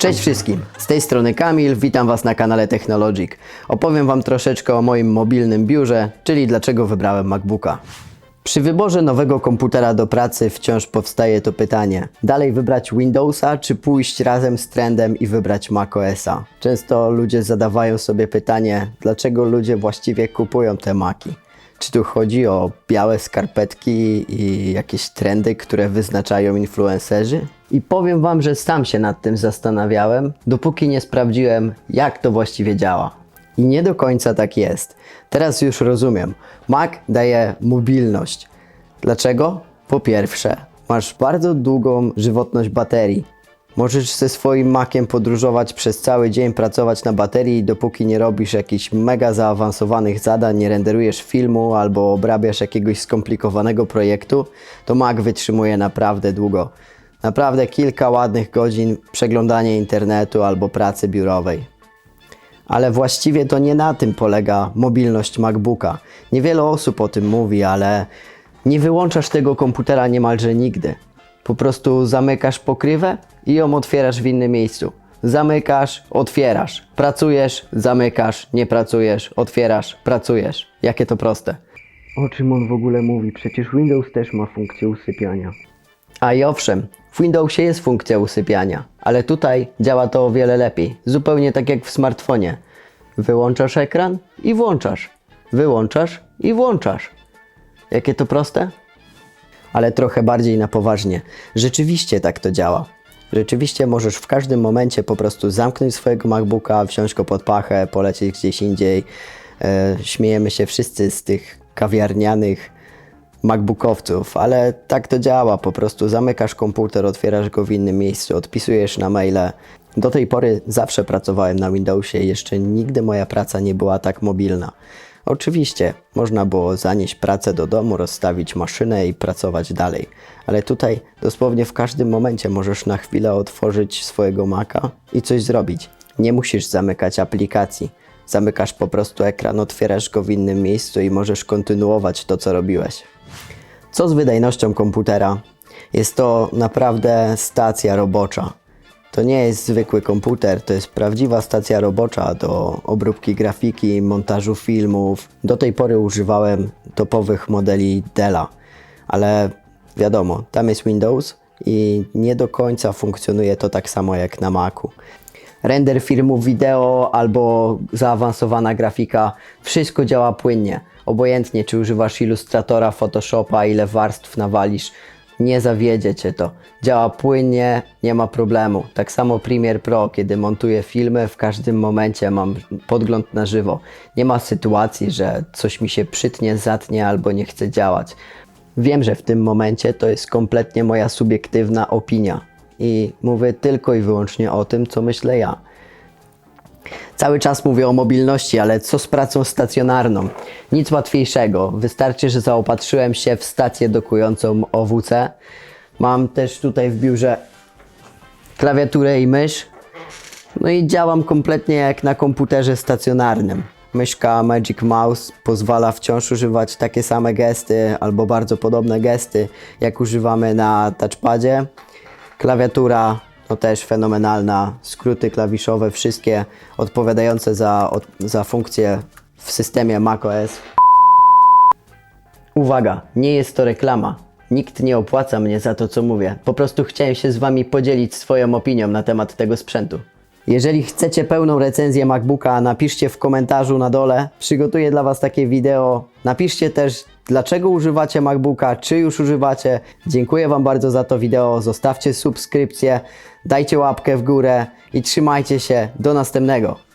Cześć wszystkim, z tej strony Kamil, witam Was na kanale Technologic. Opowiem Wam troszeczkę o moim mobilnym biurze, czyli dlaczego wybrałem MacBooka. Przy wyborze nowego komputera do pracy wciąż powstaje to pytanie: dalej wybrać Windowsa, czy pójść razem z trendem i wybrać macOSa? Często ludzie zadawają sobie pytanie, dlaczego ludzie właściwie kupują te Maki. Czy tu chodzi o białe skarpetki i jakieś trendy, które wyznaczają influencerzy? I powiem Wam, że sam się nad tym zastanawiałem, dopóki nie sprawdziłem, jak to właściwie działa. I nie do końca tak jest. Teraz już rozumiem. Mac daje mobilność. Dlaczego? Po pierwsze, masz bardzo długą żywotność baterii. Możesz ze swoim Maciem podróżować przez cały dzień, pracować na baterii, dopóki nie robisz jakichś mega zaawansowanych zadań, nie renderujesz filmu albo obrabiasz jakiegoś skomplikowanego projektu, to Mac wytrzymuje naprawdę długo. Naprawdę kilka ładnych godzin przeglądania internetu albo pracy biurowej. Ale właściwie to nie na tym polega mobilność MacBooka. Niewiele osób o tym mówi, ale nie wyłączasz tego komputera niemalże nigdy. Po prostu zamykasz pokrywę i ją otwierasz w innym miejscu. Zamykasz, otwierasz. Pracujesz, zamykasz, nie pracujesz, otwierasz, pracujesz. Jakie to proste. O czym on w ogóle mówi? Przecież Windows też ma funkcję usypiania. A i owszem, w Windowsie jest funkcja usypiania, ale tutaj działa to o wiele lepiej. Zupełnie tak jak w smartfonie. Wyłączasz ekran i włączasz. Wyłączasz i włączasz. Jakie to proste? Ale trochę bardziej na poważnie. Rzeczywiście tak to działa. Rzeczywiście możesz w każdym momencie po prostu zamknąć swojego MacBooka, wziąć go pod pachę, polecieć gdzieś indziej. E, śmiejemy się wszyscy z tych kawiarnianych MacBookowców, ale tak to działa. Po prostu zamykasz komputer, otwierasz go w innym miejscu, odpisujesz na maile. Do tej pory zawsze pracowałem na Windowsie i jeszcze nigdy moja praca nie była tak mobilna. Oczywiście można było zanieść pracę do domu, rozstawić maszynę i pracować dalej, ale tutaj dosłownie w każdym momencie możesz na chwilę otworzyć swojego Maca i coś zrobić. Nie musisz zamykać aplikacji. Zamykasz po prostu ekran, otwierasz go w innym miejscu i możesz kontynuować to, co robiłeś. Co z wydajnością komputera? Jest to naprawdę stacja robocza. To nie jest zwykły komputer, to jest prawdziwa stacja robocza do obróbki grafiki, montażu filmów. Do tej pory używałem topowych modeli Della, ale wiadomo, tam jest Windows i nie do końca funkcjonuje to tak samo jak na Macu. Render filmów wideo albo zaawansowana grafika, wszystko działa płynnie. Obojętnie czy używasz Illustratora, Photoshopa, ile warstw nawalisz, nie zawiedzie cię to. Działa płynnie, nie ma problemu. Tak samo Premiere Pro, kiedy montuję filmy, w każdym momencie mam podgląd na żywo. Nie ma sytuacji, że coś mi się przytnie, zatnie albo nie chce działać. Wiem, że w tym momencie to jest kompletnie moja subiektywna opinia i mówię tylko i wyłącznie o tym, co myślę ja. Cały czas mówię o mobilności, ale co z pracą stacjonarną? Nic łatwiejszego. Wystarczy, że zaopatrzyłem się w stację dokującą OWC. Mam też tutaj w biurze klawiaturę i mysz. No i działam kompletnie jak na komputerze stacjonarnym. Myszka Magic Mouse pozwala wciąż używać takie same gesty albo bardzo podobne gesty, jak używamy na touchpadzie. Klawiatura no też fenomenalna, skróty klawiszowe, wszystkie odpowiadające za, od, za funkcje w systemie macOS. Uwaga, nie jest to reklama. Nikt nie opłaca mnie za to, co mówię. Po prostu chciałem się z Wami podzielić swoją opinią na temat tego sprzętu. Jeżeli chcecie pełną recenzję MacBooka, napiszcie w komentarzu na dole. Przygotuję dla Was takie wideo. Napiszcie też, dlaczego używacie MacBooka, czy już używacie. Dziękuję Wam bardzo za to wideo. Zostawcie subskrypcję, dajcie łapkę w górę i trzymajcie się. Do następnego.